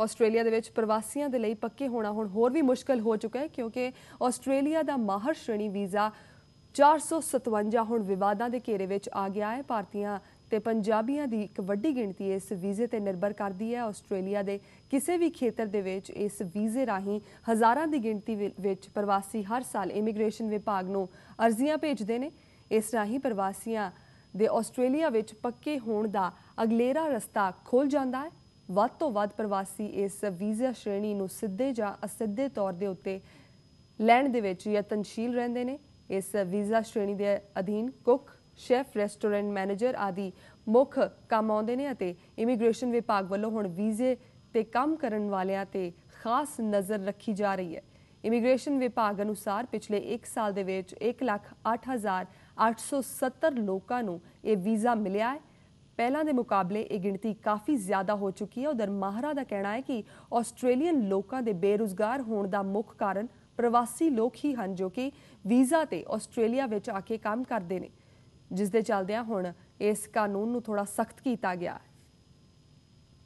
Australia ਦੇ ਵਿੱਚ ਪ੍ਰਵਾਸੀਆਂ ਦੇ ਲਈ ਪੱਕੇ ਹੋਣਾ ਹੁਣ ਹੋਰ ਵੀ ਮੁਸ਼ਕਲ ਹੋ ਚੁੱਕਾ ਹੈ, ਕਿਉਂਕਿ ਆਸਟ੍ਰੇਲੀਆ ਦਾ ਮਾਹਰ ਸ਼੍ਰੇਣੀ ਵੀਜ਼ਾ 457 ਹੁਣ ਵਿਵਾਦਾਂ ਦੇ ਘੇਰੇ ਵਿੱਚ ਆ ਗਿਆ ਹੈ। ਭਾਰਤੀਆਂ ਤੇ ਪੰਜਾਬੀਆਂ ਦੀ ਇੱਕ ਵੱਡੀ ਗਿਣਤੀ ਇਸ ਵੀਜ਼ੇ ਤੇ ਨਿਰਭਰ ਕਰਦੀ ਹੈ। ਆਸਟ੍ਰੇਲੀਆ ਦੇ ਕਿਸੇ ਵੀ ਖੇਤਰ ਦੇ ਵਿੱਚ ਇਸ ਵੀਜ਼ੇ ਰਾਹੀਂ ਹਜ਼ਾਰਾਂ ਦੀ ਗਿਣਤੀ ਵਿ- ਵਿੱਚ ਪ੍ਰਵਾਸੀ ਹਰ ਸਾਲ ਇਮੀਗ੍ਰੇਸ਼ਨ ਵਿਭਾਗ ਨੂੰ ਅਰਜ਼ੀਆਂ ਭੇਜਦੇ ਨੇ। ਇਸ ਰਾਹੀਂ ਪ੍ਰਵਾਸੀਆਂ ਦੇ ਆਸਟ੍ਰੇਲੀਆ ਵਿੱਚ ਪੱਕੇ ਹੋਣ ਦਾ ਅਗਲੇਰਾ ਰਸਤਾ ਖੁੱਲ ਜਾਂਦਾ ਹੈ। ਵੱਧ ਤੋਂ ਵੱਧ ਪ੍ਰਵਾਸੀ ਇਸ ਵੀਜ਼ਾ ਸ਼੍ਰੇਣੀ ਨੂੰ ਸਿੱਧੇ ਜਾਂ ਅਸਿੱਧੇ ਤੌਰ ਦੇ ਉੱਤੇ ਲੈਣ ਦੇ ਵਿੱਚ ਯਤਨਸ਼ੀਲ ਰਹਿੰਦੇ ਨੇ। ਇਸ ਵੀਜ਼ਾ ਸ਼੍ਰੇਣੀ ਦੇ ਅਧੀਨ ਕੁੱਕ ਸ਼ੈਫ ਰੈਸਟੋਰੈਂਟ ਮੈਨੇਜਰ ਆਦਿ ਮੁੱਖ ਕੰਮ ਆਉਂਦੇ ਨੇ ਅਤੇ ਇਮੀਗ੍ਰੇਸ਼ਨ ਵਿਭਾਗ ਵੱਲੋਂ ਹੁਣ ਵੀਜ਼ੇ ਤੇ ਕੰਮ ਕਰਨ ਵਾਲਿਆਂ ਤੇ ਖਾਸ ਨਜ਼ਰ ਰੱਖੀ ਜਾ ਰਹੀ ਹੈ। ਇਮੀਗ੍ਰੇਸ਼ਨ ਵਿਭਾਗ ਅਨੁਸਾਰ ਪਿਛਲੇ 1 ਸਾਲ ਦੇ ਵਿੱਚ 1,08,870 ਲੋਕਾਂ ਨੂੰ ਇਹ ਵੀਜ਼ਾ ਮਿਲਿਆ ਹੈ। ਪਹਿਲਾਂ ਦੇ ਮੁਕਾਬਲੇ ਇਹ ਗਿਣਤੀ ਕਾਫੀ ਜ਼ਿਆਦਾ ਹੋ ਚੁੱਕੀ ਹੈ। ਉਧਰ ਮਾਹਰਾ ਦਾ ਕਹਿਣਾ ਹੈ ਕਿ ਆਸਟ੍ਰੇਲੀਅਨ ਲੋਕਾਂ ਦੇ ਬੇਰੁਜ਼ਗਾਰ ਹੋਣ ਦਾ ਮੁੱਖ ਕਾਰਨ ਪ੍ਰਵਾਸੀ ਲੋਕ ਹੀ ਹਨ ਜੋ ਕਿ ਵੀਜ਼ਾ ਤੇ ਆਸਟ੍ਰੇਲੀਆ ਵਿੱਚ ਆ ਕੇ ਕੰਮ ਕਰਦੇ ਨੇ। ਜਿਸ ਦੇ ਚੱਲਦਿਆਂ ਹੁਣ ਇਸ ਕਾਨੂੰਨ ਨੂੰ ਥੋੜਾ ਸਖਤ ਕੀਤਾ ਗਿਆ। ਹੈ